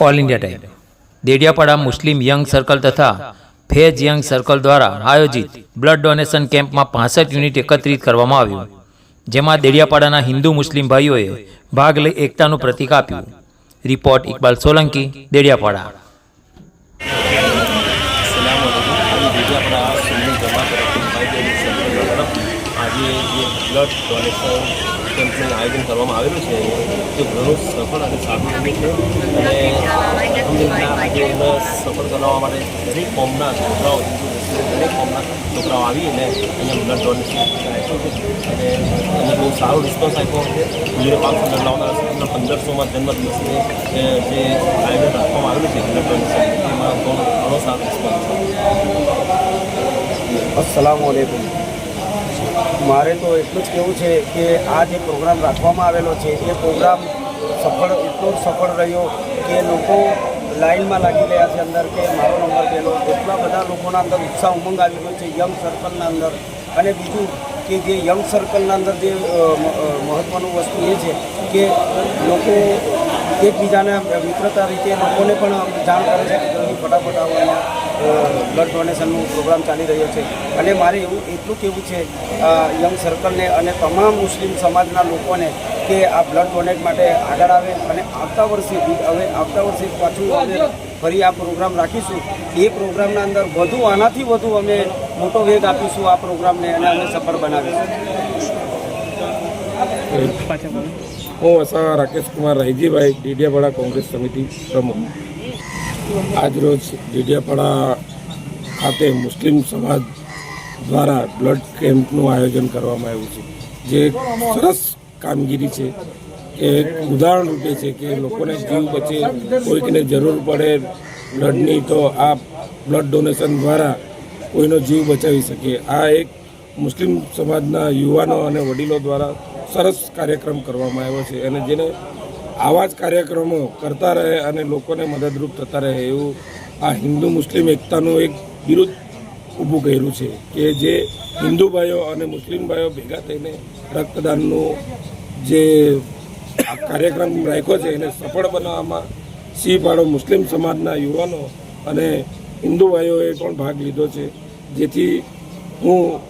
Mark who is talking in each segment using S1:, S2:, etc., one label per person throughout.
S1: All India time Dediapada Muslim young circle તથા phase young circle દ્વારા આયોજિત blood donation કેમ્પમાં પાસઠ યુનિટ એકત્રિત કરવામાં આવ્યું. જેમાં દેડિયાપાડાના હિન્દુ મુસ્લિમ ભાઈઓએ ભાગ લઈ એકતાનું પ્રતીક આપ્યું. રિપોર્ટ ઇકબાલ સોલંકી, દેડિયાપાડા.
S2: આજે બ્લડ ડોનેશન કેમ્પનું આયોજન કરવામાં આવેલું છે. તે ઘણું સફળ અને સારું રહ્યું છે. અને અલહમદુલિલ્લાહ આજે સફળ કરવા માટે દરેક ફોર્મના છોકરાઓ, દરેક કોમના છોકરાઓ આવી અને અહીંયા બ્લડ ડોનેશન અને અને બહુ સારો રિસ્પોન્સ આપ્યો છે. ગુજરે પાંચસો લડલાઓના પંદરસોમાં જન્મદિવસને જે આયોજન રાખવામાં આવેલું છે બ્લડ ડોનેશન એમાં ઘણો સારો રિસ્પોન્સ છે.
S3: અસલામુઅલૈકુમ મારે તો એટલું જ કહેવું છે કે આ જે પ્રોગ્રામ રાખવામાં આવેલો છે, એ પ્રોગ્રામ સફળ, એટલો સફળ રહ્યો કે લોકો લાઇનમાં લાગી ગયા છે અંદર કે મારો નંબર પહેલો એટલા બધા લોકોના અંદર ઉત્સાહ ઉમંગ આવી ગયો છે યંગ સર્કલના અંદર. અને બીજું કે જે યંગ સર્કલના અંદર જે મહત્ત્વનું વસ્તુ એ છે કે લોકો એકબીજાને મિત્રતા રીતે લોકોને પણ જાણ કરે છે કે જલ્દી ફટાફટ આવો અહીંયા. બ્લડ ડોનેશનનો પ્રોગ્રામ ચાલી રહ્યો છે. અને મારે એવું, એટલું કહેવું છે યંગ સર્કલને અને તમામ મુસ્લિમ સમાજના લોકોને કે આ બ્લડ ડોનેટ માટે આગળ આવે અને આવતા વર્ષે હવે આવતા વર્ષે પાછું અમે ફરી આ પ્રોગ્રામ રાખીશું. એ પ્રોગ્રામના અંદર વધુ, આનાથી વધુ અમે મોટો વેગ આપીશું આ પ્રોગ્રામને અને અમે સફળ બનાવીશું.
S4: હું વસાવા રાકેશ કુમાર રાયજીભાઈ ડીડિયાવાડા કોંગ્રેસ સમિતિ પ્રમુખ. આજરોજ ડેડિયાપાડા ખાતે મુસ્લિમ સમાજ દ્વારા બ્લડ કેમ્પનું આયોજન કરવામાં આવ્યું છે. જે સરસ કામગીરી છે કે ઉદાહરણ રૂપે છે કે લોકોને જીવ બચે, કોઈકને જરૂર પડે બ્લડની તો આ બ્લડ ડોનેશન દ્વારા કોઈનો જીવ બચાવી શકીએ આ એક મુસ્લિમ સમાજના યુવાનો અને વડીલો દ્વારા સરસ કાર્યક્રમ કરવામાં આવ્યો છે. અને જેને આવા જ કાર્યક્રમો કરતા રહે અને લોકોને મદદરૂપ થતા રહે એવું આ હિન્દુ મુસ્લિમ એકતાનું એક વિરુદ્ધ ઊભું કર્યું છે કે જે હિન્દુ ભાઈઓ અને મુસ્લિમ ભાઈઓ ભેગા થઈને રક્તદાનનું જે કાર્યક્રમ રાખ્યો છે એને સફળ બનાવવામાં સિંહ પાડો મુસ્લિમ સમાજના યુવાનો અને હિન્દુ ભાઈઓએ પણ ભાગ લીધો છે. જેથી હું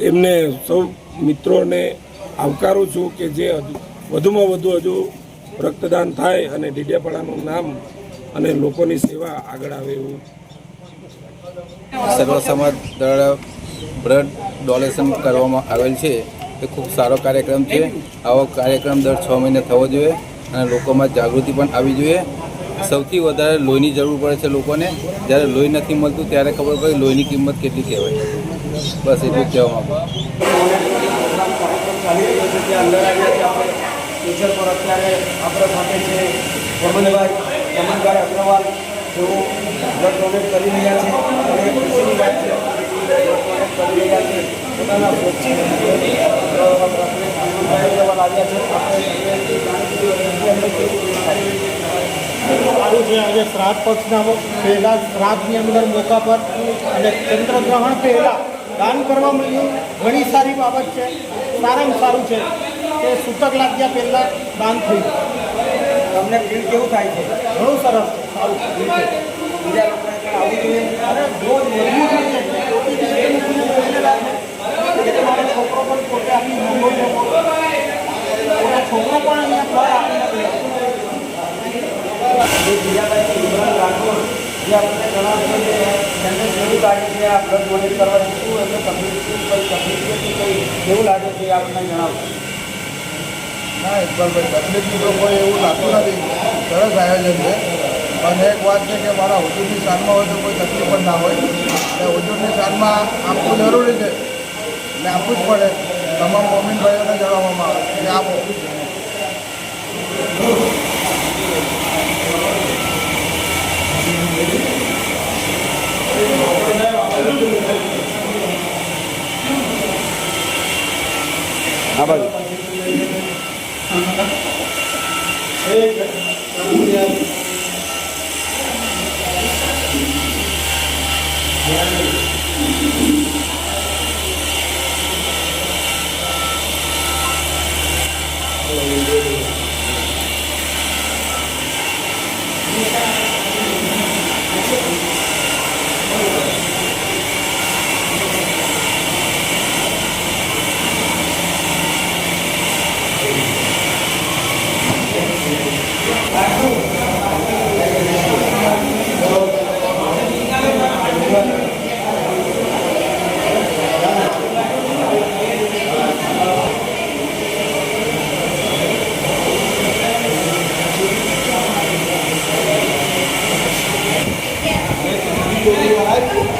S4: એમને સૌ મિત્રોને આવકારું છું કે જે વધુમાં વધુ હજુ રક્તદાન થાય અને ડીડિયાપાડાનું નામ અને લોકોની સેવા આગળ આવે એવું.
S5: સર્વ સમાજ દ્વારા બ્લડ ડોનેશન કરવામાં આવેલ છે. એ ખૂબ સારો કાર્યક્રમ છે. આવો કાર્યક્રમ દર છ મહિને થવો જોઈએ અને લોકોમાં જાગૃતિ પણ આવી જોઈએ. સૌથી વધારે લોહીની જરૂર પડે છે લોકોને. જ્યારે લોહી નથી મળતું ત્યારે ખબર પડે લોહીની કિંમત કેટલી કહેવાય. બસ એટલું જ
S3: ટીચર પણ અત્યારે આપણા સાથે છે. રમનભાઈ રમનભાઈ અગ્રવાલ જેઓ બ્લડ ડોનેટ કરી રહ્યા છે અને ખુશીની વાત છે. પોતાના આવ્યા છે.
S6: સારું છે. આજે શ્રાદ્ધ પક્ષના પહેલા શ્રાદ્ધની અંદર મોકા પર અને ચંદ્રગ્રહણ પહેલાં દાન કરવા મળ્યું. ઘણી સારી બાબત છે. સારામાં સારું છે. કે સૂતક લાગ્યા પહેલાં દાન થયું.
S3: તમને ફીલ કેવું થાય છે?
S6: ઘણું સરસ. છે સારું. છે.
S3: બીજા લોકોને પણ આવવું જોઈએ
S6: અને બહુ જ મજબૂત રીતે પોતે જ એનું ફીલ કરીને લાગે કે તમારો છોકરો પણ પોતે આપી મોટો છોકરો પણ અહીંયા ફળ આપીને
S3: બીજા જે આપણને જણાવશે કે એમને કેવું લાગે છે આ બ્લડ ડોનેટ કરવાથી શું તકલીફ, શું કઈ તકલીફ છે કે કઈ? કેવું લાગે છે આપણને જણાવશે
S7: ના, ઇકબાલભાઈ તો કોઈ એવું લાગતું નથી. સરસ આયોજન છે. પણ એક વાત છે કે મારા હુજુરની શાનમાં હોય તો કોઈ તકલીફ પણ ના હોય. એટલે હુજુરની શાનમાં આપવું જરૂરી છે. એટલે આપવું જ પડે. તમામ મોમિન ભાઈઓને જણાવવામાં આવે. કે આપો.
S3: હા, બાજુ.
S7: Yeah. Muito obrigado.